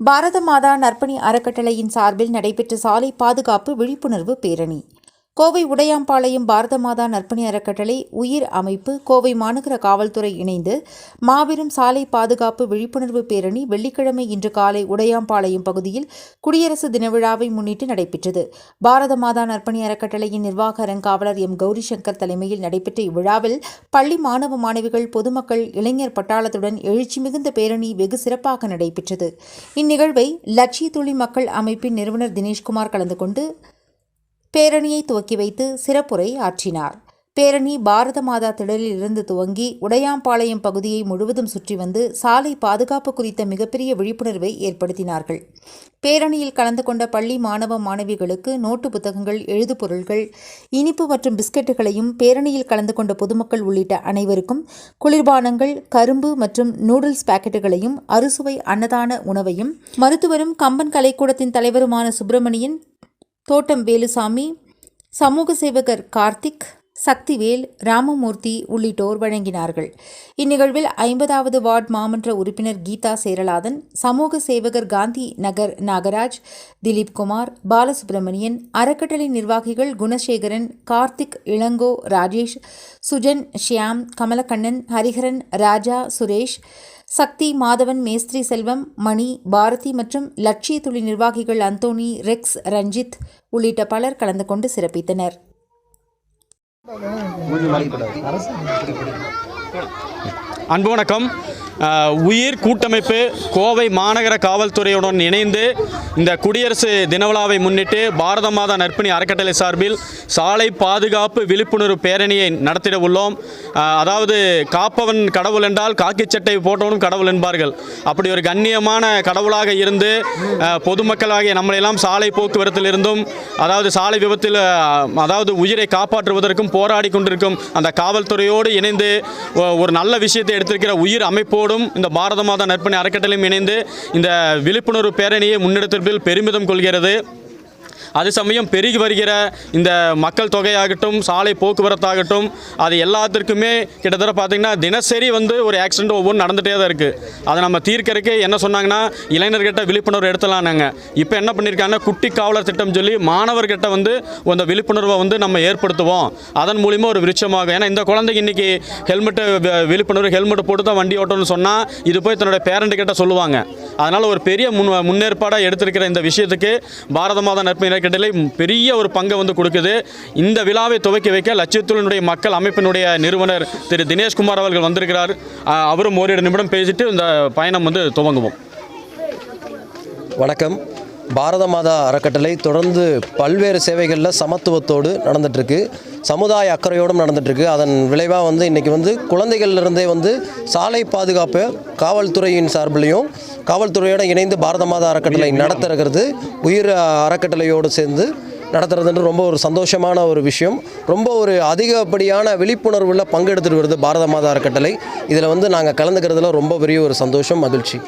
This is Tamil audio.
பாரத மாதா நற்பணி அறக்கட்டளையின் சார்பில் நடைபெற்ற சாலை பாதுகாப்பு விழிப்புணர்வு பேரணி. கோவை உடையாம்பாளையம் பாரத மாதா நற்பணி அறக்கட்டளை உயிர் அமைப்பு கோவை மாநகர காவல்துறை இணைந்து மாபெரும் சாலை பாதுகாப்பு விழிப்புணர்வு பேரணி வெள்ளிக்கிழமை இன்று காலை உடையாம்பாளையம் பகுதியில் குடியரசு தின விழாவை முன்னிட்டு நடைபெற்றது. பாரத மாதா நற்பணி அறக்கட்டளையின் நிர்வாக அறங்காவலர் எம் கௌரி சங்கர் தலைமையில் நடைபெற்ற இவ்விழாவில் பள்ளி மாணவ மாணவிகள் பொதுமக்கள் இளைஞர் பட்டாளத்துடன் எழுச்சி மிகுந்த பேரணி வெகு சிறப்பாக நடைபெற்றது. இந்நிகழ்வை லட்சிய துளி மக்கள் அமைப்பின் நிறுவனர் தினேஷ்குமார் கலந்து கொண்டு பேரணியை துவக்கி வைத்து சிறப்புரை ஆற்றினார். பேரணி பாரத மாதா திடலில் இருந்து துவங்கி உடையாம்பாளையம் பகுதியை முழுவதும் சுற்றி வந்து சாலை பாதுகாப்பு குறித்த மிகப்பெரிய விழிப்புணர்வை ஏற்படுத்தினார்கள். பேரணியில் கலந்து கொண்ட பள்ளி மாணவ மாணவிகளுக்கு நோட்டு புத்தகங்கள் எழுதுபொருள்கள் இனிப்பு மற்றும் பிஸ்கட்டுகளையும் பேரணியில் கலந்து கொண்ட பொதுமக்கள் உள்ளிட்ட அனைவருக்கும் குளிர்பானங்கள் கரும்பு மற்றும் நூடுல்ஸ் பாக்கெட்டுகளையும் அறுசுவை அன்னதான உணவையும் மருத்துவரும் கம்பன் கலைக்கூடத்தின் தலைவருமான சுப்பிரமணியன் தோட்டம் வேலுசாமி சமூக சேவகர் கார்த்திக் சக்திவேல் ராமமூர்த்தி உள்ளிட்டோர் வழங்கினார்கள். இந்நிகழ்வில் ஐம்பதாவது வார்டு மாமன்ற உறுப்பினர் கீதா சேரலாதன் சமூக சேவகர் காந்தி நகர் நாகராஜ் திலீப்குமார் பாலசுப்பிரமணியன் பாலசுப்ரமணியன் அறக்கட்டளை நிர்வாகிகள் குணசேகரன் கார்த்திக் இளங்கோ ராஜேஷ் சுஜன் ஷியாம் கமலக்கண்ணன் ஹரிஹரன் ராஜா சுரேஷ் சக்தி மாதவன் மேஸ்திரி செல்வம் மணி பாரதி மற்றும் லட்சிய துளி நிர்வாகிகள் அந்தோணி ரெக்ஸ் ரஞ்சித் உள்ளிட்ட பலர் கலந்து கொண்டு சிறப்பித்தனர். அன்பு வணக்கம். உயிர் கூட்டமைப்பு கோவை மாநகர காவல்துறையுடன் இணைந்து இந்த குடியரசு தினவிழாவை முன்னிட்டு பாரத மாதா நற்பணி அறக்கட்டளை சார்பில் சாலை பாதுகாப்பு விழிப்புணர்வு பேரணியை நடத்திட உள்ளோம். அதாவது காப்பவன் கடவுள் என்றால் காக்கி சட்டை போட்டவனும் கடவுள் என்பார்கள். அப்படி ஒரு கண்ணியமான கடவுளாக இருந்து பொதுமக்களாகிய நம்மளையெல்லாம் சாலை போக்குவரத்தில் இருந்தும் அதாவது சாலை விபத்தில் அதாவது உயிரை காப்பாற்றுவதற்கும் போராடி கொண்டிருக்கும் அந்த காவல்துறையோடு இணைந்து ஒரு நல்ல விஷயத்தை எடுத்திருக்கிற உயிர் அமைப்போடும் இந்த பாரத மாதா நற்பணி அறக்கட்டளையும் இணைந்து இந்த விழிப்புணர்வு பேரணியை முன்னெடுத்ததில் பெருமிதம் கொள்கிறது. அது சமயம் பெருகி வருகிற இந்த மக்கள் தொகையாகட்டும் சாலை போக்குவரத்தாகட்டும் அது எல்லாத்திற்குமே கிட்டத்தட்ட பார்த்திங்கன்னா தினசரி வந்து ஒரு ஆக்சிடென்ட் ஒவ்வொன்றும் நடந்துகிட்டே தான் இருக்குது அதை நம்ம தீர்க்கறதுக்கு என்ன சொன்னாங்கன்னா இளைஞர்கிட்ட விழிப்புணர்வு எடுத்துலானாங்க இப்போ என்ன பண்ணியிருக்காங்கன்னா குட்டி காவலர் திட்டம் சொல்லி மாணவர்கிட்ட வந்து அந்த விழிப்புணர்வை வந்து நம்ம ஏற்படுத்துவோம். அதன் மூலிமா ஒரு விருட்சமாகும். ஏன்னா இந்த குழந்தைக்கு இன்றைக்கி ஹெல்மெட்டு விழிப்புணர்வு ஹெல்மெட் போட்டு தான் வண்டி ஓட்டணும்னு சொன்னால் இது போய் தன்னோட பேரண்ட்டு கிட்ட சொல்லுவாங்க. அதனால் ஒரு பெரிய முன் முன்னேற்பாடாக எடுத்திருக்கிற இந்த விஷயத்துக்கு பாரத மாதா நட்பு பெரிய ஒரு பங்கை வந்து கொடுக்குது. இந்த விழாவை துவக்கி வைக்க லட்சியத்துலனுடைய மக்கள் அமைப்பினுடைய நிறுவனர் திரு தினேஷ்குமார் அவர்கள் வந்திருக்கிறார். அவரும் ஓரிரு நிமிடம் பேசிட்டு இந்த பயணம் வந்து துவங்குவோம். வணக்கம். பாரத மாதா அறக்கட்டளை தொடர்ந்து பல்வேறு சேவைகளில் சமத்துவத்தோடு நடந்துகிட்ருக்கு சமுதாய அக்கறையோடும் நடந்துகிட்ருக்கு அதன் விளைவாக வந்து இன்றைக்கி வந்து குழந்தைகள்லேருந்தே வந்து சாலை பாதுகாப்பு காவல்துறையின் சார்பிலையும் காவல்துறையோடு இணைந்து பாரத மாதா அறக்கட்டளை நடத்துறது உயிர். அறக்கட்டளையோடு சேர்ந்து நடத்துறதுன்றது ரொம்ப ஒரு சந்தோஷமான ஒரு விஷயம். ரொம்ப ஒரு அதிகப்படியான விழிப்புணர்வுல பங்கெடுத்துட்டு வருது பாரத மாதா அறக்கட்டளை. இதில் வந்து நாங்கள் கலந்துக்கிறதுல ரொம்ப பெரிய ஒரு சந்தோஷம் மகிழ்ச்சி.